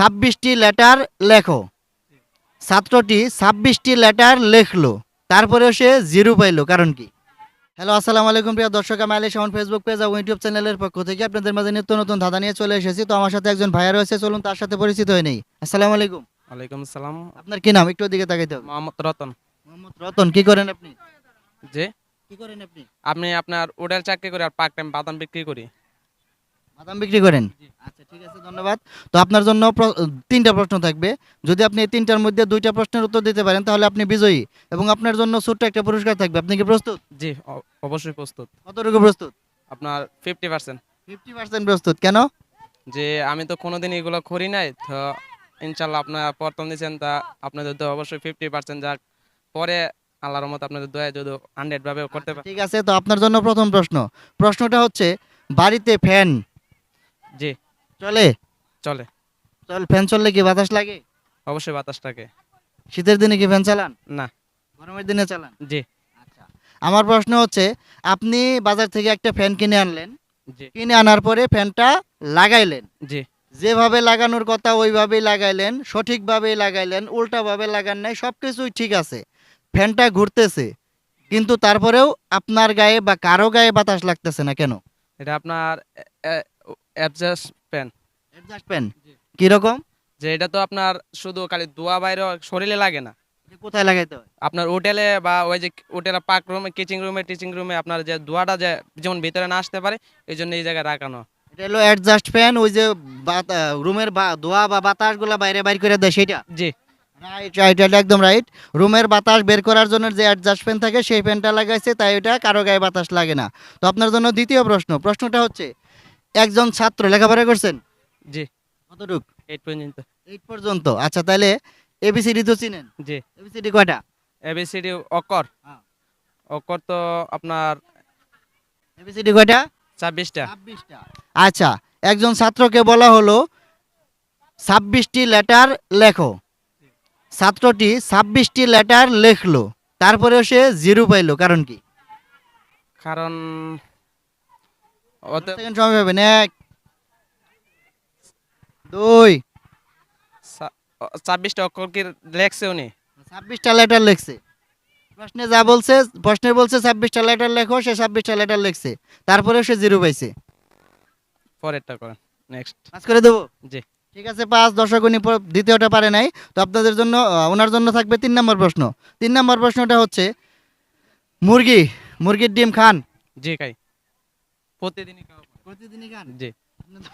ছাব্বিশটি লেটার লেখো। ছাত্রটি ছাব্বিশটি লেটার লেখলো তারপরে সে জিরো পাইলো কারণ কি? হ্যালো আসসালামু আলাইকুম প্রিয় দর্শক আমি আলী শাহন ফেসবুক পেজ এবং ইউটিউব চ্যানেলের পক্ষ থেকে আপনাদের মাঝে নিত্য নতুন ধাঁধা নিয়ে চলে এসেছি। তো আমার সাথে একজন ভাইয়া রয়েছে চলুন তার সাথে পরিচিত হয়ে নেই। আসসালামু আলাইকুম। ওয়ালাইকুম আসসালাম। আপনার কি নাম? একটু দিকে তাকাইতে হবে। মোহাম্মদ রতন। মোহাম্মদ রতন কি করেন আপনি? যে? কি করেন আপনি? আপনি আপনার উডেল চাকরি করে আর পার্ট টাইম বাদাম বিক্রি করি। বাদাম বিক্রি করেন? আচ্ছা ঠিক আছে ধন্যবাদ। তো আপনার জন্য তিনটা প্রশ্ন থাকবে। যদি আপনি এই তিনটার মধ্যে দুইটা প্রশ্নের উত্তর দিতে পারেন তাহলে আপনি বিজয়ী এবং আপনার জন্য ছোট্ট একটা পুরস্কার থাকবে। আপনি কি প্রস্তুত? জি অবশ্যই প্রস্তুত। কতটুকু প্রস্তুত? আপনার ফিফটি পার্সেন্ট ফিফটি পার্সেন্ট প্রস্তুত। কেন? যে আমি তো কোনোদিন এগুলো করি নাই তো ইনশাল্লাহ আপনার প্রথম দিয়েছেন তা আপনাদের তো অবশ্যই ফিফটি পার্সেন্ট যাক। পরে আল্লাহর মতো আপনাদের দয়া যদি হান্ড্রেড ভাবে করতে পারে ঠিক আছে তো আপনার জন্য প্রথম প্রশ্ন। প্রশ্নটা হচ্ছে বাড়িতে ফ্যান জি। চলে? চলে। চল ফ্যান চললে কি বাতাস লাগে? অবশ্যই বাতাসটাকে শীতের দিনে কি ফ্যান চালান? না। গরমের দিনে চালান? জি। আচ্ছা। আমার প্রশ্ন হচ্ছে আপনি বাজার থেকে একটা ফ্যান কিনে আনলেন। জি। কিনে আনার পরে ফ্যানটা লাগাইলেন। জি। যেভাবে লাগানোর কথা ওইভাবেই লাগাইলেন সঠিকভাবেই লাগাইলেন উল্টাভাবে লাগান নাই সব কিছুই ঠিক আছে। ফ্যানটা ঘুরতেছে কিন্তু তারপরেও আপনার গায়ে বা কারও গায়ে বাতাস লাগতেছে না কেন? এটা আপনার অ্যাডজাস্ট প্যান অ্যাডজাস্ট ফ্যান কীরকম? যে এটা তো আপনার শুধু খালি দোয়া বাইরে শরীরে লাগে না। কোথায় লাগাইতে হয়? আপনার হোটেলে বা ওই যে হোটেলে পার্ক রুমে কিচিং রুমে টিচিং রুমে আপনার যে ধোয়াটা যে যেমন ভিতরে না আসতে পারে এই জন্য এই জায়গায় রাখানো। এটা হলো অ্যাডজাস্ট ফ্যান ওই যে রুমের ধোয়া বা বাতাসগুলো বাইরে বাইর করে দেয় সেটা? জি। রাইট রাইট এটা একদম রাইট রুমের বাতাস বের করার জন্য যে অ্যাডজাস্ট ফ্যান থাকে সেই ফ্যানটা লাগাইছে তাই এটা কারও গায়ে বাতাস লাগে না। তো আপনার জন্য দ্বিতীয় প্রশ্ন প্রশ্নটা হচ্ছে একজন ছাত্র লেখাপড়া করছেন? জি। কতটুক? এইট পর্যন্ত। এইট পর্যন্ত। আচ্ছা তাহলে এবিসিডি তো চিনেন? জি। এবিসিডি কয়টা? এবিসিডি অকর। অকর তো আপনার এবিসিডি কয়টা? ছাব্বিশটা। ছাব্বিশটা। আচ্ছা একজন ছাত্রকে বলা হলো ছাব্বিশটি লেটার লেখো। ছাত্রটি ছাব্বিশটি লেটার লেখলো। তারপরে সে জিরো পাইলো কারণ কি? কারণ সেকেন্ড সময় পাবেন এক দুই। ছাব্বিশটা অক্ষর কি লেখছে উনি? ছাব্বিশটা লেটার লিখছে। প্রশ্নে যা বলছে প্রশ্নে বলছে ছাব্বিশটা লেটার লেখো সে ছাব্বিশটা লেটার লিখছে। তারপরে সে জিরো পাইছে। পরেরটা করেন নেক্সট পাস করে দেবো? জি। ঠিক আছে পাঁচ দর্শক উনি দ্বিতীয়টা পারে নাই। তো আপনাদের জন্য ওনার জন্য থাকবে তিন নম্বর প্রশ্ন। তিন নম্বর প্রশ্নটা হচ্ছে মুরগি মুরগির ডিম খান। জি খাই। প্রতিদিনই খাওয়া হয়। প্রতিদিনই খান? জি।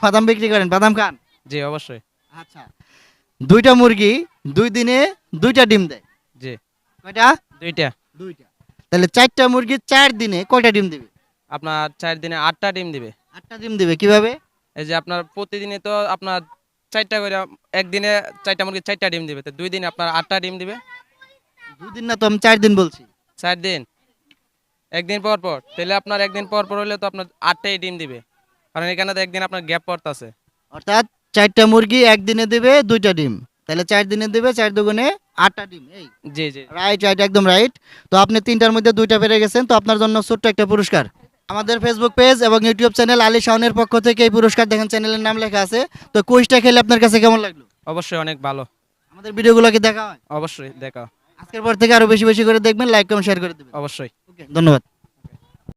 বাদাম বিক্রি করেন বাদাম খান? জি অবশ্যই। আচ্ছা। দুইটা মুরগি দুই দিনে দুইটা ডিম দেয়? জি। কয়টা? দুইটা। দুইটা। তাহলে চারটা মুরগি চার দিনে কয়টা ডিম দিবে? আপনার চার দিনে আটটা ডিম দিবে। আটটা ডিম দিবে কীভাবে? এই যে আপনার প্রতিদিনে তো আপনার চারটা করে একদিনে চারটা মুরগি চারটা ডিম দিবে। তো দুই দিনে আপনার আটটা ডিম দিবে। দুই দিন না তো আমি চার দিন বলছি। চার দিন? একদিন পর পর। তাহলে আপনার একদিন পর পর হলে তো আপনার আটটাই ডিম দিবে। কারণ এখানে তো একদিন আপনার গ্যাপ পড়তেছে। অর্থাৎ চারটা মুরগি একদিনে দেবে দুইটা ডিম। তাহলে চার দিনে দেবে চার দুগুণে আটটা ডিম এই? জি জি। রাইট রাইট একদম রাইট তো আপনি তিনটার মধ্যে দুইটা পেরে গেছেন তো আপনার জন্য ছোট্ট একটা পুরস্কার। আমাদের ফেসবুক পেজ এবং ইউটিউব চ্যানেল আলী শাওনের পক্ষ থেকে এই পুরস্কার দেখেন চ্যানেলের নাম লেখা আছে। তো কুইজটা খেলে আপনার কাছে কেমন লাগল? অবশ্যই অনেক ভালো। আমাদের ভিডিওগুলো কি দেখা হয়। অবশ্যই দেখা আজকের পর থেকে আরও বেশি বেশি করে দেখবেন লাইক কমেন্ট শেয়ার করে দেবেন। অবশ্যই। ধন্যবাদ।